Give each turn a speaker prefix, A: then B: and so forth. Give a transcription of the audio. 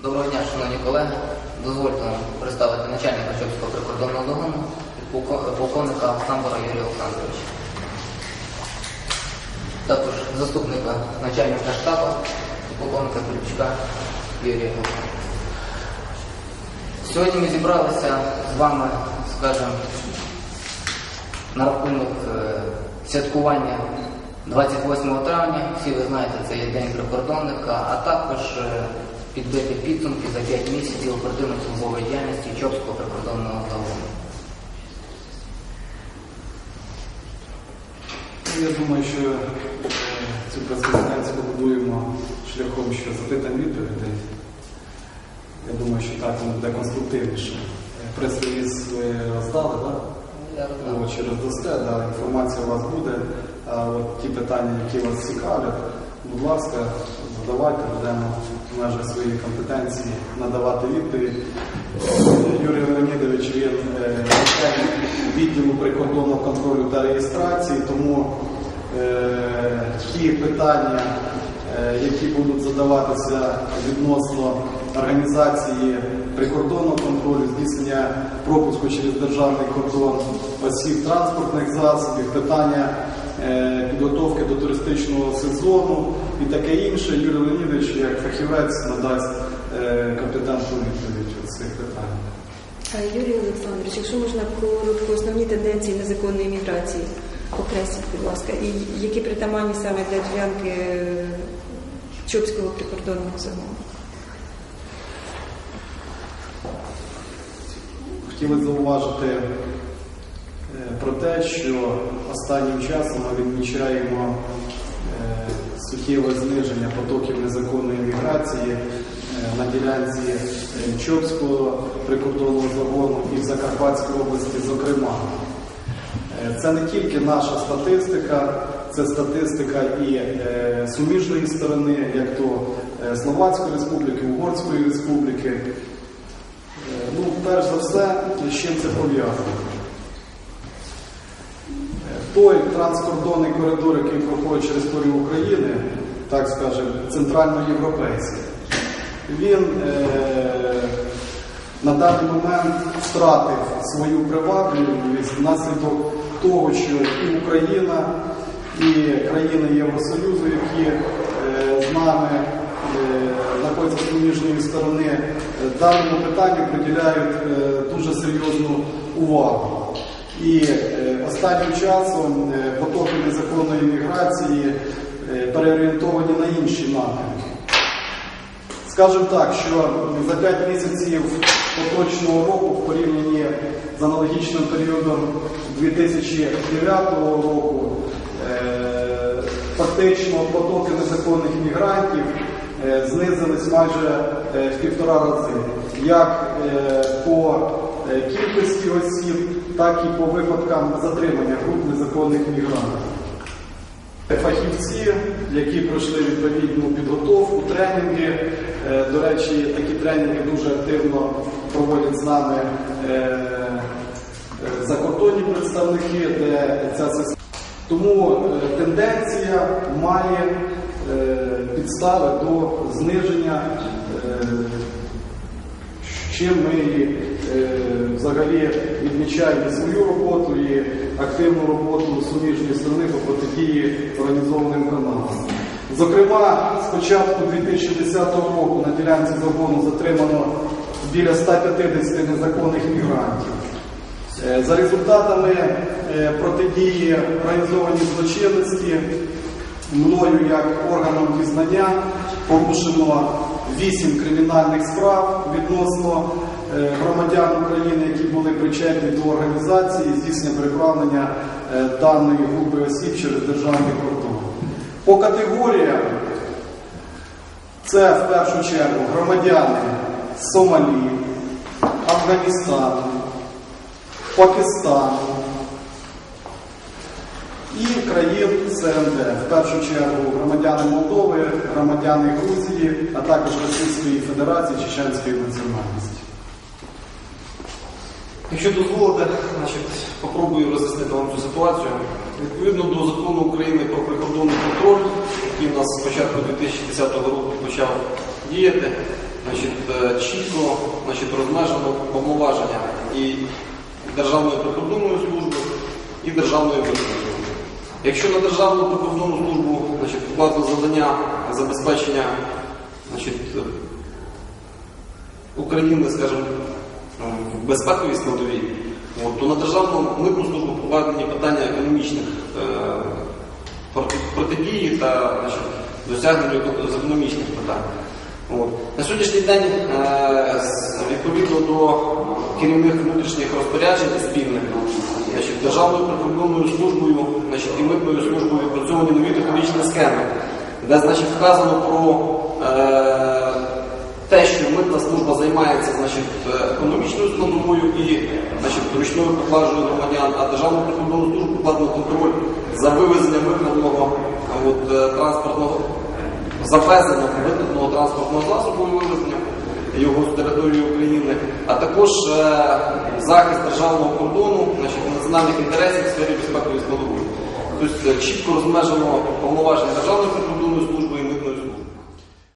A: Доброго дня, шановні колеги. Дозвольте нам представити начальника Чопського прикордонного догону, полковника Самбора Юрія Олександровича. Також заступника начальника штабу, полковника Філіпчука Юрія Олександровича. Сьогодні ми зібралися з вами, скажімо, на рахунок е, святкування 28 травня. Всі ви знаєте, це є День прикордонника, а також е, підбити підсумки за 5 місяців оперативно-службової діяльності Чопського прикордонного загону.
B: Ну, Я думаю, що е, цю прес-конференцію побудуємо шляхом що запитань відповідей. Я думаю, що так воно буде конструктивніше. Е, Прес-реліз ви роздали, так?
A: Я
B: О, через ДОСТЕ, да, інформація у вас буде. А от ті питання, які вас цікавлять, будь ласка, задавайте, будемо в межах своєї компетенції надавати відповідь. Юрій Леонідович, він е, відділу прикордонного контролю та реєстрації, тому е, ті питання, е, які будуть задаватися відносно організації прикордонного контролю, здійснення пропуску через державний кордон осіб транспортних засобів, питання підготовки до туристичного сезону і таке інше. Юрій Леонідович, як фахівець, надасть е, компетентну відповідь у цих питань.
C: Юрій Олександрович, якщо можна коротко основні тенденції незаконної міграції окресліть, будь ласка, і які притаманні саме для ділянки е, Чопського прикордонного загону?
B: Хотіли зауважити е, про те, що останнім часом ми відмічаємо е, суттєве зниження потоків незаконної міграції е, на ділянці е, Чопського прикордонного загону і в Закарпатській області, зокрема. Е, Це не тільки наша статистика, це статистика і суміжної сторони, як то Словацької республіки, Угорської республіки. Ну, перш за все, з чим це пов'язано? Той транскордонний коридор, який проходить через територію України, так скажемо, центральноєвропейський, він е, на даний момент втратив свою привабливість внаслідок того, що і Україна, і країни Євросоюзу, які е, з нами е, знаходяться з суміжної сторони, е, даному питанню приділяють е, дуже серйозну увагу. І е, останнім часом е, потоки незаконної міграції е, переорієнтовані на інші напрямки. Скажемо так, що за 5 місяців поточного року в порівнянні з аналогічним періодом 2009 року фактично потоки незаконних мігрантів знизились майже в півтора рази, як по кількості осіб, так і по випадкам затримання груп незаконних мігрантів. Фахівці, які пройшли відповідну підготовку, тренінги. Е, До речі, такі тренінги дуже активно проводять з нами е, е, закордонні представники, де ця система. Тому е, тенденція має е, підстави до зниження, е, чим ми е, взагалі відмічаємо і свою роботу і активну роботу суміжної сторони по протидії організованим каналам. Зокрема, з початку 2010 року на ділянці загону затримано біля 150 незаконних мігрантів. Е, За результатами е, протидії організованій злочинності мною як органом дізнання порушено 8 кримінальних справ відносно е, громадян України, які були причетні до організації здійснення переправлення е, даної групи осіб через державний кордон. По категоріям це в першу чергу громадяни Сомалі, Афганістану, Пакистану і країн СНД, в першу чергу громадяни Молдови, громадяни Грузії, а також Російської Федерації Чеченської національності.
D: Якщо дозволите, значить, попробую роз'яснити вам цю ситуацію. Відповідно до закону України про прикордонний контроль, який у нас з початку 2010 року почав діяти, значить, е, чітко значить, розмежено повноваження і Державної прикордонної служби, і Державної митної служби. Якщо на Державну прикордонну службу значить, вкладено завдання забезпечення значить, е, України, скажімо, в безпековій складовій, то на Державну митну службу покладені питання економічних е, протидії та значить, досягнення з економічних питань. От. На сьогоднішній день, е, відповідно до керівних внутрішніх розпоряджень спільних, значить, Державною прикордонною службою значить, і митною службою відпрацьовані нові технологічні схеми, де значить, вказано про е, те, що митна служба займається значить, е, економічною складовою і значить, ручною поклажею громадян, а Державну прикордонну службу покладено контроль за вивезенням викраденого е, е, транспортного завезення викраденого транспортного засобу і вивезення його з території України, а також е, захист державного кордону, значить, національних інтересів в сфері безпекової складової. Тобто чітко розмежено повноваження Державної прикордонної служби